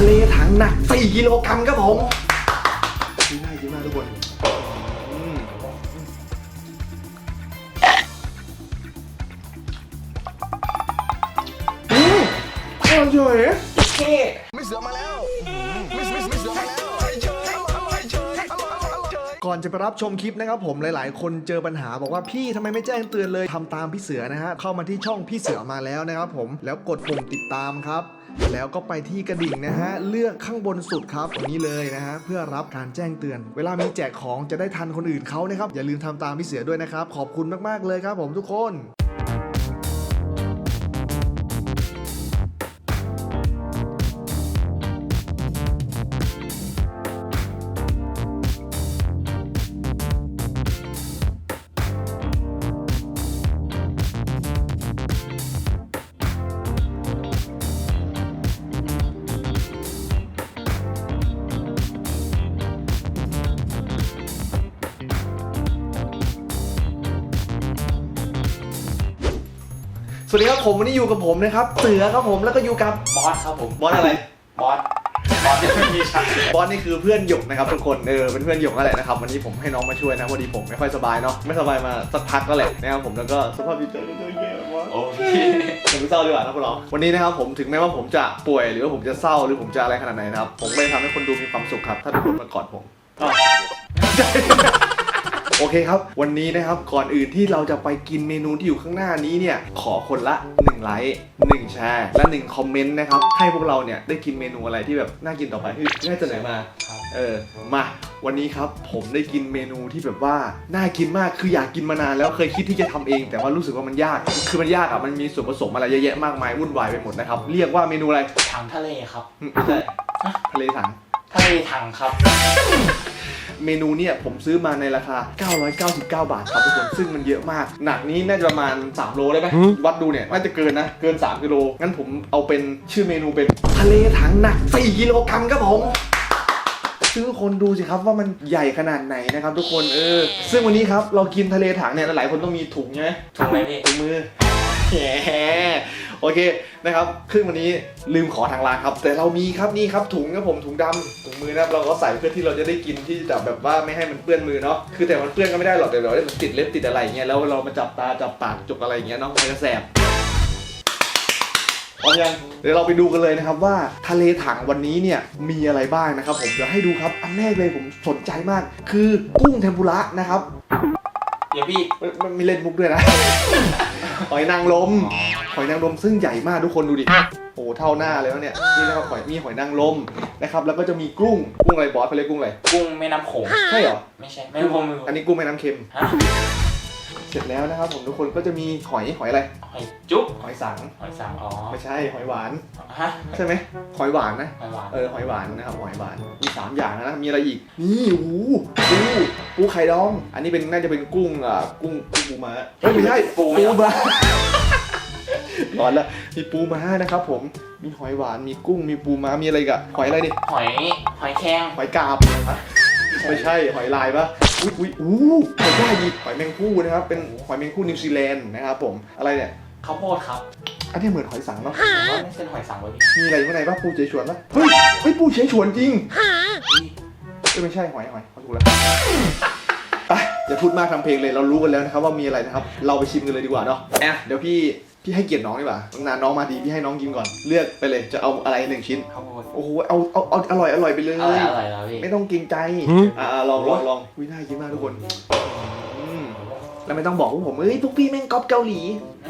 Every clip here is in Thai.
ทะเลถังหนัก 4 กิโลกรัมครับผมดีมากดีมากทุกคนอืมอืมอร่อยเฉยเท่ไม่เสือมาแล้วไม่ไม่ไม่เสือมาแล้วอร่อยเฉยอร่อยเฉยอร่อยอร่อยเฉยก่อนจะไปรับชมคลิปนะครับผมหลายๆ คนเจอปัญหาบอกว่าพี่ทำไมไม่แจ้งเตือนเลยทำตามพี่เสือนะฮะเข้ามาที่ช่องพี่เสือมาแล้วนะครับผมแล้วกดปุ่มติดตามครับ แล้วก็ไปที่กระดิ่งนะฮะ เลือกข้างบนสุดครับตรงนี้เลยนะฮะ เพื่อรับการแจ้งเตือน เวลามีแจกของจะได้ทันคนอื่นเขานะครับ อย่าลืมทำตามพี่เสือด้วยนะครับ ขอบคุณมากๆเลยครับผมทุกคน สวัสดีครับผมวันนี้อยู่กับผมนะครับเสือครับผมแล้วก็อยู่กับบอสครับผมบอสอะไรบอสบอสยังไม่มีชักบอสนี่คือเพื่อนหยกนะครับทุกคนเออเป็นเพื่อนหยกนั่นแหละนะครับวันนี้ผมให้น้องมาช่วยนะพอดีผมไม่ค่อยสบายเนาะไม่สบายมาสักพักแล้วแหละนะครับผมแล้วก็สภาพจิตใจก็แย่มากโอ้ยผมไม่เศร้าดีกว่านะพวกเราวันนี้นะครับผมถึงแม้ว่าผมจะป่วยหรือว่าผมจะเศร้าหรือผมจะอะไรขนาดไหนนะครับผมไม่ทำให้คนดูมีความสุขครับถ้าทุกคนมากอดผมอ้าว โอเคครับ วันนี้นะครับก่อนอื่นที่เราจะไปกินเมนูที่อยู่ข้างหน้านี้เนี่ย ขอคนละ1ไลค์1แชร์และ1คอมเมนต์นะครับ ให้พวกเราเนี่ยได้กินเมนูอะไรที่แบบน่ากินต่อไปเฮ้ยน่าจะไหนมาครับเออมาวันนี้ครับผมได้กินเมนูที่แบบว่าน่ากินมากคืออยากกินมานานแล้วเคยคิดที่จะทำเอง แต่ว่ารู้สึกว่ามันยาก คือมันยากอะมันมีส่วนผสมอะไรเยอะแยะมากมายวุ่นวายไปหมดนะครับ เรียกว่าเมนูอะไรถังทะเลครับอืมไม่ใช่ทะเลถังทะเลถังครับ เมนูเนี่ยผมซื้อมาในราคา 999 บาทครับทุกคน ซึ่งมันเยอะมาก หนักนี้น่าจะประมาณ 3 โลได้ไหมวัดดูเนี่ยน่าจะเกินนะ เกิน 3 กิโล งั้นผมเอาเป็นชื่อเมนูเป็นทะเลถังหนัก 4 กิโลกรัมครับผมซึ่งทุกคนดูสิครับว่ามันใหญ่ขนาดไหนนะครับทุกคนเออ ซึ่งวันนี้ครับเรากินทะเลถังเนี่ยหลายๆคนต้องมีถุงใช่ไหมถูกไหมพี่ถุงมือแหม โอเคนะครับซึ่งวันนี้ลืมขอทางร้านครับ แต่เรามีครับนี่ครับถุงครับผมถุงดำถุงมือนะครับเราก็ใส่เพื่อที่เราจะได้กินที่จะแบบว่าไม่ให้มันเปื้อนมือเนาะคือแต่มันเปื้อนก็ไม่ได้หรอกแต่เราได้มันติดเล็บติดอะไรอย่างเงี้ยแล้วเรามาจับตาจับปากจุกอะไรอย่างเงี้ยเนาะมันจะแสบ พร้อมยังเดี๋ยวเราไปดูกันเลยนะครับว่าทะเลถังวันนี้เนี่ยมีอะไรบ้างนะครับ ผมเดี๋ยวให้ดูครับอันแรกเลยผมสนใจมาก คือกุ้งเทมปุระนะครับ เดี๋ยวพี่ มันมันมีเล่นมุกด้วยนะ หอยนางรม หอยนางรมซึ่งใหญ่มากทุกคนดูดิ โอ้โหเท่าหน้าเลยแล้วเนี่ย นี่นะครับหอยมีหอยนางรมนะครับ แล้วก็จะมีกุ้ง กุ้งอะไรบอสเขาเรียกกุ้งอะไร กุ้งแม่น้ำโขง ใช่เหรอ ไม่ใช่ไม่รู้ผมอันนี้กุ้งแม่น้ำเค็มฮะเสร็จแล้วนะครับผมทุกคนก็จะมีหอยหอยอะไร หอยจุ๊บ หอยสัง หอยสัง อ๋อ ไม่ใช่หอยหวานฮะใช่ไหมหอยหวานนะ หอยหวาน เออหอยหวานนะครับหอยหวาน มีสามอย่างนะ มีอะไรอีก นี่โอ้โหปูปูไข่ดอง อันนี้เป็นน่าจะเป็นกุ้งอ่ากุ้งกุ้งปูม้าเฮ้ยไม่ใช่ปูม้า ร้อนละมีปูม้านะครับผมมีหอยหวานมีกุ้งมีปูม้ามีอะไรอีกับหอยอะไรดิหอยหอยแครงหอยกาบไม่ใช่หอยลายปะอุ้ยอุ้ยอู้หอยได้ดีหอยแมงผู้นะครับเป็นหอยแมงผู้นิวซีแลนด์นะครับผมอะไรเนี่ยข้าวโพดครับอันนี้เหมือนหอยสังเนาะผมว่าไม่ใช่หอยสังเลยพี่มีอะไรอยู่ข้างในปะปูเฉยชวนปะเฮ้ยเฮ้ยปูเฉยชวนจริงพี่เอ้ยไม่ใช่หอยหอยเขาถูกแล้วไปอย่าพูดมากทำเพลงเลยเรารู้กันแล้วนะครับว่ามีอะไรนะครับ เราไปชิมกันเลยดีกว่าเนาะแอะเดี๋ยวพี่ พี่ให้เกียรติน้องดีกว่าตั้งนานน้องมาดีพี่ให้น้องกินก่อน เลือกไปเลยจะเอาอะไรหนึ่งชิ้น ข้าวโพดโอ้โหเอาเอาเอาอร่อยอร่อยไปเลยอร่อยอร่อยแล้วพี่ ไม่ต้องเกรงใจ อ่าลองลองลองวิน่ากินมากทุกคนอืมแล้วไม่ต้องบอกพวกผมเอ้ยพวกพี่แม่งก๊อปเกาหลี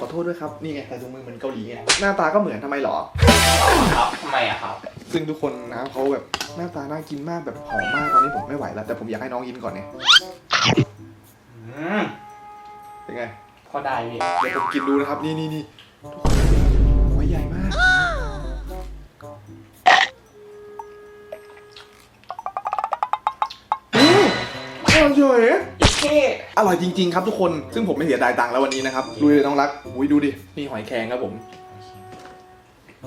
ขอโทษด้วยครับ นี่ไงแต่ถุงมือเหมือนเกาหลีไง หน้าตาก็เหมือนทำไมหรอ ครับทำไมอะครับซึ่งทุกคนนะเขาแบบหน้าตาน่ากินมากแบบหอมมากตอนนี้ผมไม่ไหวแล้วแต่ผมอยากให้น้องกินก่อนเนี่ยอืมเป็นไง พอได้พี่เดี๋ยวผมกินดูนะครับ นี่นี่นี่หัวใหญ่มากอืมอร่อยเฉยอีเก้อร่อยจริง ๆ ครับทุกคน ซึ่งผมไม่เสียดายตังค์แล้ววันนี้นะครับดูเลยน้องรักอุ้ยดูดิ นี่หอยแครงครับผม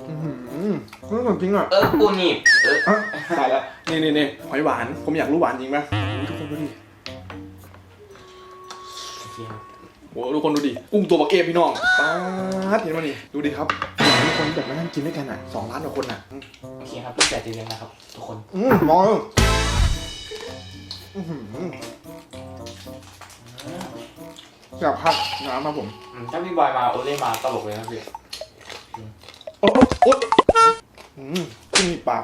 อือหืออร่อยจริงอะ เออปูหนีบเอออะตายแล้วนี่นี่นี่หอยหวาน ผมอยากรู้หวานจริงป่ะอุ๊ยทุกคนดูดิ โอ้ทุกคนดูดิ กุ้งตัวบักเอฟพี่น้องป๊าดเห็นไหมนี่ ดูดิครับมีคคนแบบมานั่งกินด้วยกันอะสองล้านกว่าคนอะ โอเคครับพี่แจกจะเลี้ยงนะครับ ทุกคน อืมมองอื้อหืออยากพักน้ำมาผมอืมถ้าพี่บอยมาโอเล่มาตลกเลยนะพี่โอ๊ยโอ๊ยอืมขึ้นมีปาก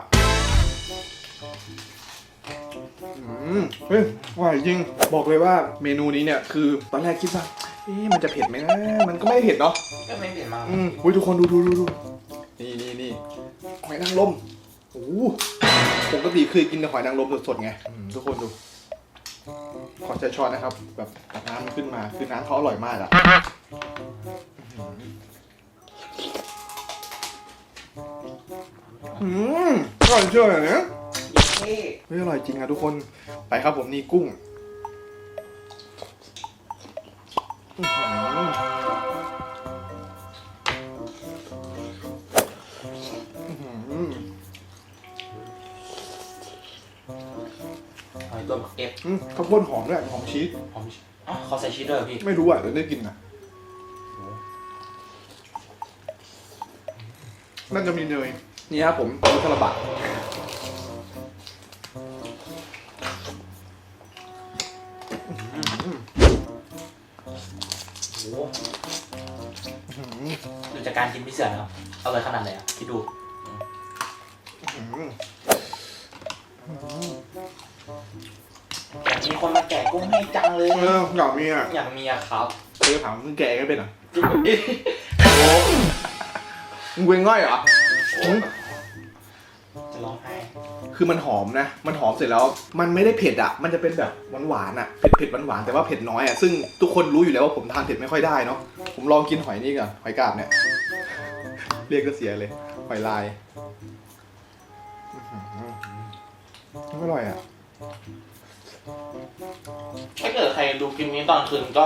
อืมเฮ้ยอร่อยจริง บอกเลยว่าเมนูนี้เนี่ยคือตอนแรกคิดว่า เอ๊ะมันจะเผ็ดไหมนะ มันก็ไม่ได้เผ็ดเนาะ ก็ไม่เปลี่ยนมากอืมอุ้ยทุกคนดูดูดูดูนี่นี่นี่หอยนางรมโอ้โหปกติเคยกินแต่หอยนางรมสดๆไงอืมทุกคนดู ขอใช้ช้อนนะครับ แบบตักน้ำขึ้นมา คือน้ำเขาอร่อยมากอะอืมอร่อยเชื่อเลยนะเท่เฮ้ยอร่อยจริงอะทุกคน ไปครับผมนี่กุ้ง หืออื้อหือหอยตัวหมักเอฟอืมข้าวโพดหอมด้วยหอมชีสหอมอ๋อเขาใส่ชีสด้วยเหรอพี่ ไม่รู้อะเดี๋ยวได้กินอะน่าจะมีเนยนี่ครับผมรู้ทะบะ จากการกินพี่เสือนะครับอร่อยขนาดไหนอะคิดดูอยากมีคนมาแกะกุ้งให้จังเลย เอออยากมีอะอยากมีอะครับเออถามมึงแกก็เป็นอะจริงดิมึงเวงง่อยเหรอจะร้องไห้คือมันหอมนะ มันหอมเสร็จแล้ว มันไม่ได้เผ็ดอะ มันจะเป็นแบบหวานๆอะ เผ็ดเผ็ดหวานๆแต่ว่าเผ็ดน้อยอะ ซึ่งทุกคนรู้อยู่แล้วว่าผมทานเผ็ดไม่ค่อยได้เนาะ ผมลองกินหอยนี่ก่อนหอยกาบเนี่ย เรียกก็เสียเลยหอยลายอื้อหืออร่อยอะ ถ้าเกิดใครดูคลิปนี้ตอนคืนก็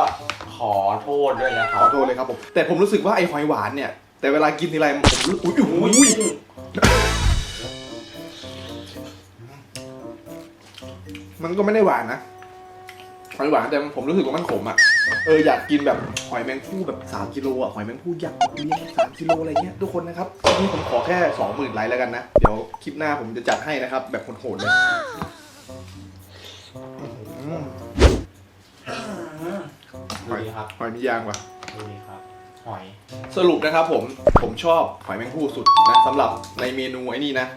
ขอโทษด้วยนะคขรัอบ โทษเลยครับผม แต่ผมรู้สึกว่าไอ้หอยหวานเนี่ย แต่เวลากินทีไรผมรู้อุ้ยอุ้ยอุ้ยมันก็ไม่ได้หวานนะหอยหวานแต่ผมรู้สึกว่ามันขมอะ เอออยากกินแบบหอยแมงผู้แบบ3กิโลอะหอยแมงผู้ยักษ์เลี้ยงสามกิโลอะไรเงี้ยทุกคนนะครับนี่ผมขอแค่สองหมื่นไลค์แล้วกันนะ เดี๋ยวคลิปหน้าผมจะจัดให้นะครับ แบบโหดๆเลยอื้อหือดูดีครับหอยมียางว่ะดูดีครับ หอย สรุปนะครับผมผมชอบหอยแมงภู่สุดนะสำหรับในเมนูไอ้นี่นะ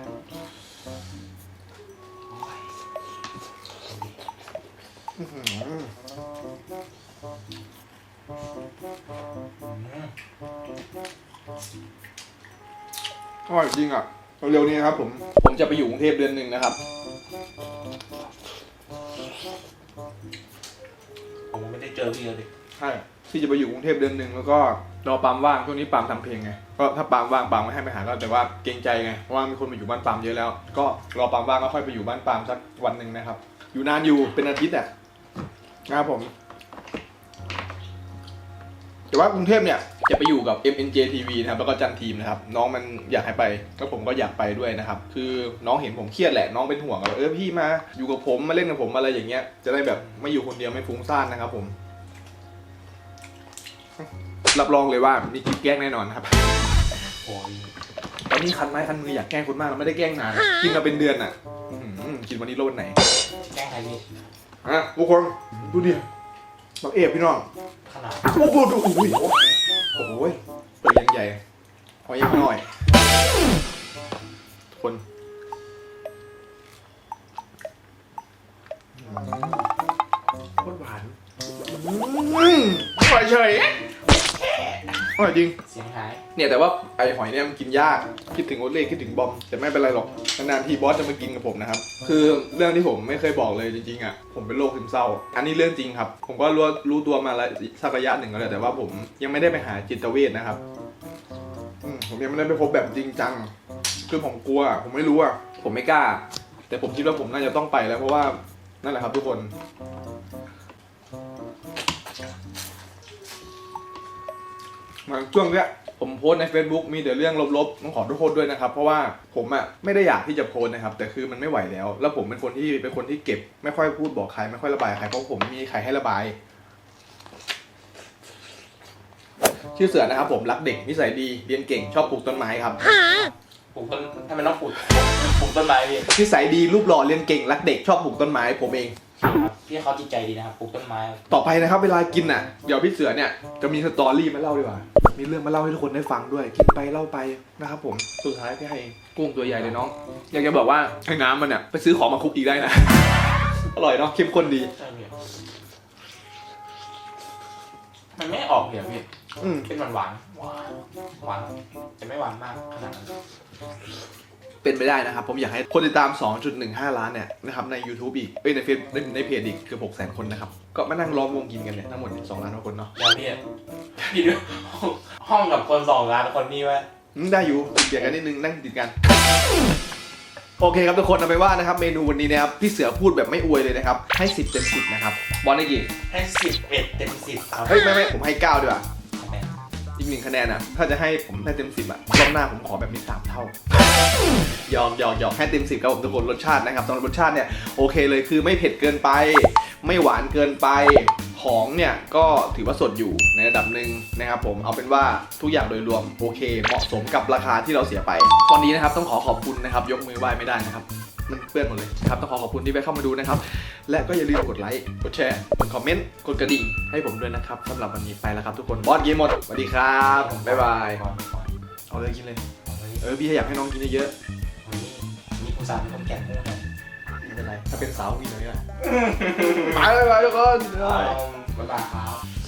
อร่อยจริงอะเร็วๆนี้นะครับผม ผมจะไปอยู่กรุงเทพเดือนหนึ่งนะครับผมไม่ได้เจอพี่เลยดิใช่ที่จะไปอยู่กรุงเทพเดือนหนึ่งแล้วก็รอปาล์มว่างช่วงนี้ปาล์มทำเพลงไงก็ถ้าปาล์มว่างปาล์มไม่ให้ไปหาก็แต่ว่าเกรงใจไงเพราะว่ามีคนมาอยู่บ้านปาล์มเยอะแล้ว ก็รอปาล์มว่างก็ค่อยไปอยู่บ้านปาล์มสักวันหนึ่งนะครับ อยู่นานอยู่เป็นอาทิตย์อะนะครับผม แต่ว่ากรุงเทพเนี่ยจะไปอยู่กับ MNJ TV นะครับแล้วก็จันทีมนะครับน้องมันอยากให้ไปแล้วผมก็อยากไปด้วยนะครับคือน้องเห็นผมเครียดแหละน้องเป็นห่วงอะเออพี่มาอยู่กับผมมาเล่นกับผมอะไรอย่างเงี้ยจะได้แบบไม่อยู่คนเดียวไม่ฟุ้งซ่านนะครับผมรับรองเลยว่ามีคลิปแกล้งแน่นอนครับโอ้ยตอนนี้คันไม้คันมืออยากแกล้งคนมากแล้วไม่ได้แกล้งนานอะกินมาเป็นเดือนอะอื้อหือกินวันนี้โลดไหนแกล้งใครพี่อะทุกคนดูดิบักเอฟพี่น้องข นาดโอ้โหดูโอ้โหโอ้โหเปิดยังใหญ่พอยังน้อยทุกคนโคตรหวานอืมอร่อยเฉย อร่อยจริง เสียงหายเนี่ยแต่ว่าไอหอยเนี่ยมันกินยาก คิดถึงโอเล่คิดถึงบอม แต่ไม่เป็นไรหรอก นานๆทีบอสจะมากินกับผมนะครับ คือเรื่องที่ผมไม่เคยบอกเลยจริงๆอะ ผมเป็นโรคซึมเศร้า อันนี้เรื่องจริงครับ ผมก็รู้รู้ตัวมาแล้วสักระยะหนึ่งแล้วแหละแต่ว่าผมยังไม่ได้ไปหาจิตเวชนะครับอืมผมยังไม่ได้ไปพบแบบจริงจัง คือผมกลัว ผมไม่รู้อะ ผมไม่กล้า แต่ผมคิดว่าผมน่าจะต้องไปแล้วเพราะว่านั่นแหละครับทุกคน มาช่วงเนี้ยผมโพสต์ใน Facebook มีแต่เรื่องลบๆต้องขอโทษด้วยนะครับ เพราะว่าผมอะไม่ได้อยากที่จะโพสต์นะครับ แต่คือมันไม่ไหวแล้ว แล้วผมเป็นคนที่เป็นคนที่เก็บ ไม่ค่อยพูดบอกใครไม่ค่อยระบายใครเพราะผมไม่มีใครให้ระบาย ชื่อเสือนะครับ ผมรักเด็กนิสัยดีเรียนเก่งชอบปลูกต้นไม้ครับปลูกต้นทำไมต้องปลูกปลูกต้นไม้พี่นิสัยดีรูปหล่อเรียนเก่งรักเด็กชอบปลูกต้นไม้ผมเองครับ พี่เขาจิตใจดีนะครับปลูกต้นไม้ต่อไปนะครับ เวลากินอะเดี๋ยวพี่เสือเนี่ยจะมีสตอรี่มาเล่าดีกว่า มีเรื่องมาเล่าให้ทุกคนได้ฟังด้วย กินไปเล่าไปนะครับผมสุดท้ายพี่ให้กุ้งตัวใหญ่เลยน้อง อยากจะบอกว่าไอ้น้ำมันเนี่ยไปซื้อของมาคลุกอีกได้นะ อร่อยเนาะเข้มข้นดีใช่พี่มันไม่ออกเหนียวพี่อืม เป็นหวานหวานหวานหวานแต่ไม่หวานมากขนาดนั้น เป็นไปได้นะครับ ผมอยากให้คนติดตาม 2.15 ล้านเนี่ยนะครับใน YouTube อีกเอ้ยในเฟซในในเพจอีกเกือบ6แสนคนนะครับ ก็มานั่งล้อมวงกินกันเนี่ยทั้งหมด 2 ล้านกว่าคนเนาะเดี๋ยวพี่พี่ดูห้องกับคนสองล้านคนนี้ไว้อืมได้อยู่ติดเบียดกันนิดนึงนั่งติดกัน โอเคครับทุกคนเอาไปนว่านะครับเมนูวันนี้นะครับพี่เสือพูดแบบไม่อวยเลยนะครับให้ 10เต็ม10นะครับบอลได้กี่ให้สิบเอ็ดเต็มสิบครับ เฮ้ยไม่ไม่ผมให้9ดีกว่าคะแนน อีกหนึ่งคะแนนนะถ้าจะให้ผมให้เต็มสิบอะรอบหน้าผมขอแบบนี้สามเท่ายอมยอมยอมให้เต็มสิบครับผมทุกคนรสชาตินะครับสำหรับรสชาติเนี่ยโอเคเลยคือไม่เผ็ดเกินไป ไม่หวานเกินไปของเนี่ยก็ถือว่าสดอยู่ในระดับหนึ่งนะครับผมเอาเป็นว่าทุกอย่างโดยรวมโอเค เหมาะสมกับราคาที่เราเสียไป ตอนนี้นะครับต้องขอขอบคุณนะครับ ยกมือไหว้ไม่ได้นะครับ เปื้อนหมดเลยครับต้องขอขอบคุณที่ไปเข้ามาดูนะครับ และก็อย่าลืมกดไลค์กดแชร์กดคอมเมนต์กดกระดิ่งให้ผมด้วยนะครับสำหรับวันนี้ไปแล้วครับทุกคนบอสเกมหมดสวัสดีครับบ๊ายบายก่อนก่อนเอาเลยกินเลยก่อนวันนี้เออพี่อยากให้น้องกินเยอะวันนี้วันนี้อุตส่าห์เป็นคนแก่กุ้งให้ๆไม่เป็นไรถ้าเป็นสาวกินเลยก็ได้ไปเลยไปทุกคนบ๊ายบายครับ